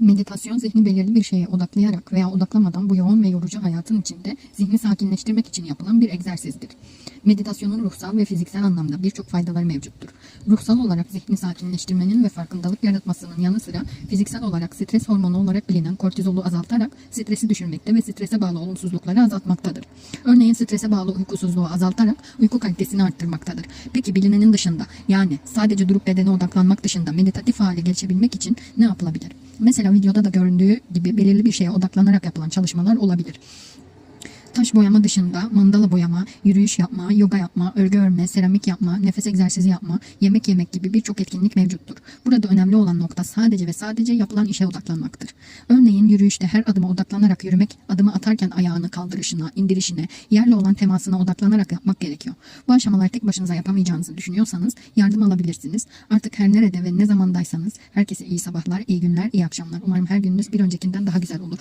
Meditasyon zihni belirli bir şeye odaklayarak veya odaklamadan bu yoğun ve yorucu hayatın içinde zihni sakinleştirmek için yapılan bir egzersizdir. Meditasyonun ruhsal ve fiziksel anlamda birçok faydaları mevcuttur. Ruhsal olarak zihni sakinleştirmenin ve farkındalık yaratmasının yanı sıra fiziksel olarak stres hormonu olarak bilinen kortizolu azaltarak stresi düşürmekte ve strese bağlı olumsuzlukları azaltmaktadır. Örneğin strese bağlı uykusuzluğu azaltarak uyku kalitesini arttırmaktadır. Peki bilinenin dışında yani sadece durup bedene odaklanmak dışında meditatif hale geçebilmek için ne yapılabilir? Mesela videoda da göründüğü gibi belirli bir şeye odaklanarak yapılan çalışmalar olabilir. Taş boyama dışında mandala boyama, yürüyüş yapma, yoga yapma, örgü örme, seramik yapma, nefes egzersizi yapma, yemek yemek gibi birçok etkinlik mevcuttur. Burada önemli olan nokta sadece ve sadece yapılan işe odaklanmaktır. Örneğin yürüyüşte her adıma odaklanarak yürümek, adımı atarken ayağını kaldırışına, indirişine, yerle olan temasına odaklanarak yapmak gerekiyor. Bu aşamaları tek başınıza yapamayacağınızı düşünüyorsanız yardım alabilirsiniz. Artık her nerede ve ne zamandaysanız herkese iyi sabahlar, iyi günler, iyi akşamlar. Umarım her gününüz bir öncekinden daha güzel olur.